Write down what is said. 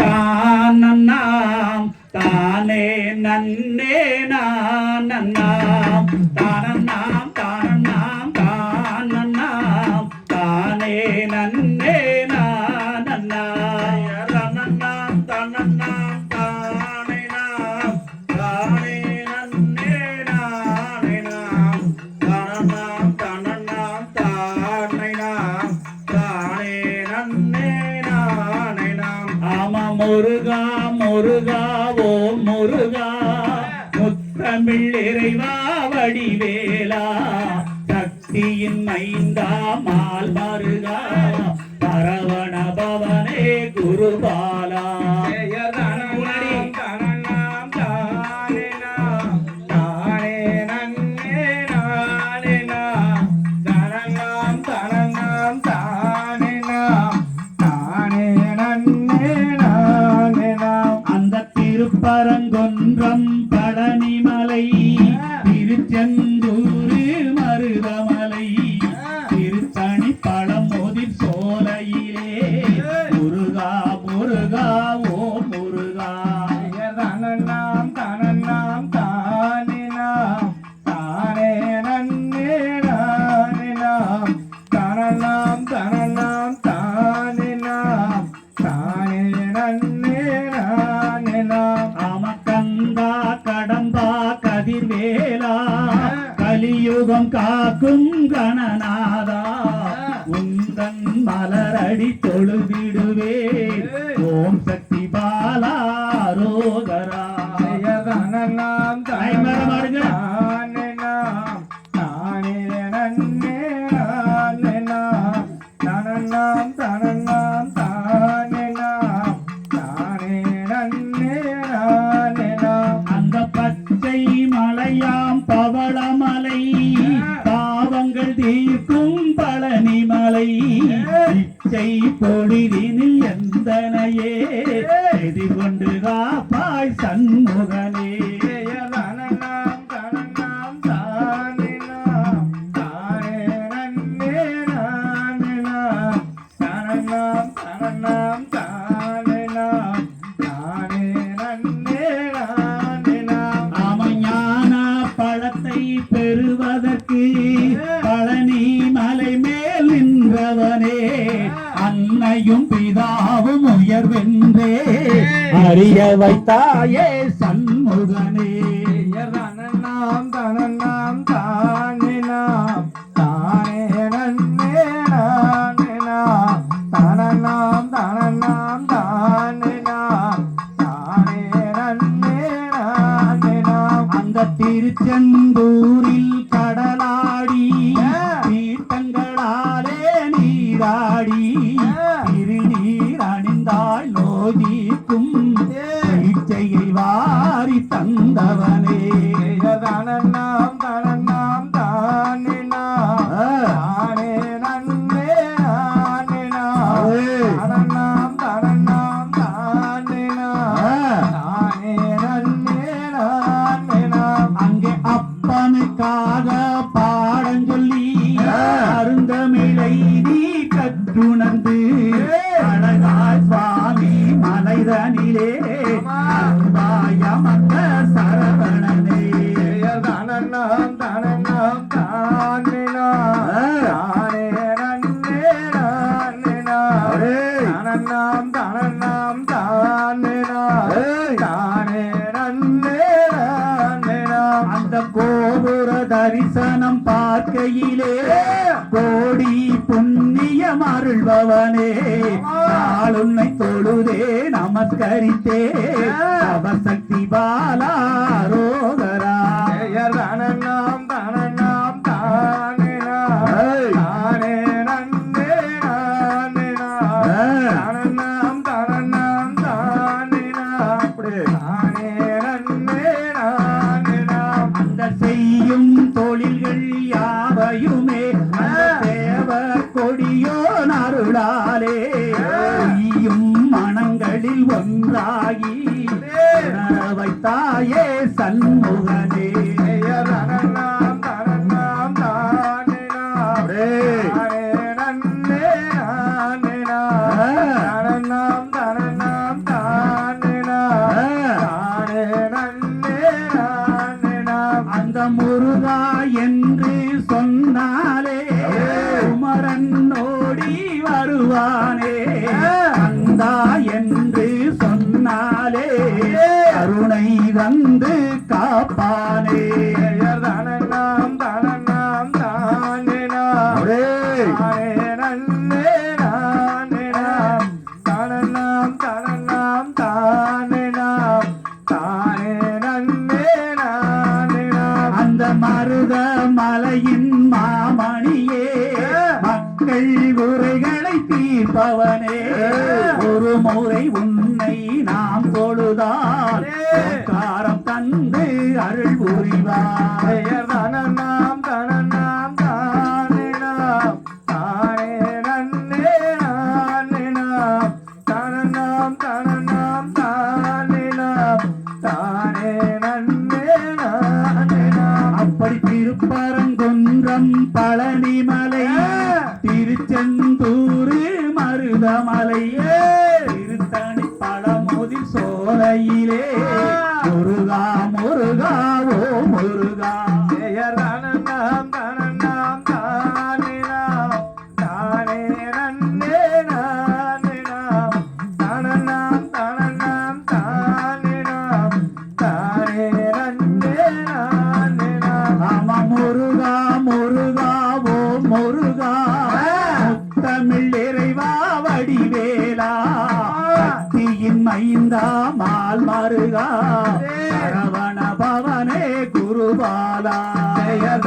தானன்னாம் தானே நன்னே முருகா முருகா ஓ முருகா. முத்தமிழ் இறைவா வடிவேலா. சக்தியின் மைந்தா கலியுகம் காக்கும் கணநாதா. உந்தன் மலரடி தொழுதிடுவே. ஓம் சக்தி பாலா ரோகரா. இச்சை பொழிதினில் எந்தனையே எதிர்கொண்டு காப்பாய் சண்முகனே. பெறுவதற்கு பழனி மலை மேல் நின்றவனே. அன்னையும் பிதாவும் உயர்வென்றே. அறிய வைத்தாயே சண்முகனே அந்த அப்பனுக்காக பாடஞ்சொல்லி அருந்தமிழை நீ கற்றுணர்ந்து. அழகாய் சுவாமி மலைதனிலே அன்பாய் அமர்ந்த சரவணனே அந்த தரிசனம் பார்க்கையிலே கோடி புண்ணியம் அருள்பவனே நாளுன்னை தொழுதே நமஸ்கரித்தே. அவசக்தி பாலா ரோகரா. அந்த அருளாலே நீயும் மனங்களில் ஒன்றாகி வைத்தாயே சண்முகனே. அந்த முருகா என்று சொன்னார் வருவானே அந்தா என்று சொன்னாலே கருணை வந்து காப்பானே. தனநாம் தனநாம் தானே நன்னே நானே நாம் தனநாம் தனநாம் தானே நாம் தானே நன்னே நானே நாம் அந்த மருத மலையின் மாமணியே. மக்கள் உரைகள் தீர்ப்பவனே. ஒரு முறை உன்னை நாம் தொழுதால் காரம் தந்து அருள் புரிவார். தனநாம் தனநாம் தானே தானே நன்னே நானே நாம் ஆமா முருகா முருகா ஓ முருகா. முத்தமிழ் இறைவா சக்தியின் மைந்தா மால் மருகா சரவண பவனே குருபாலா. பெயர்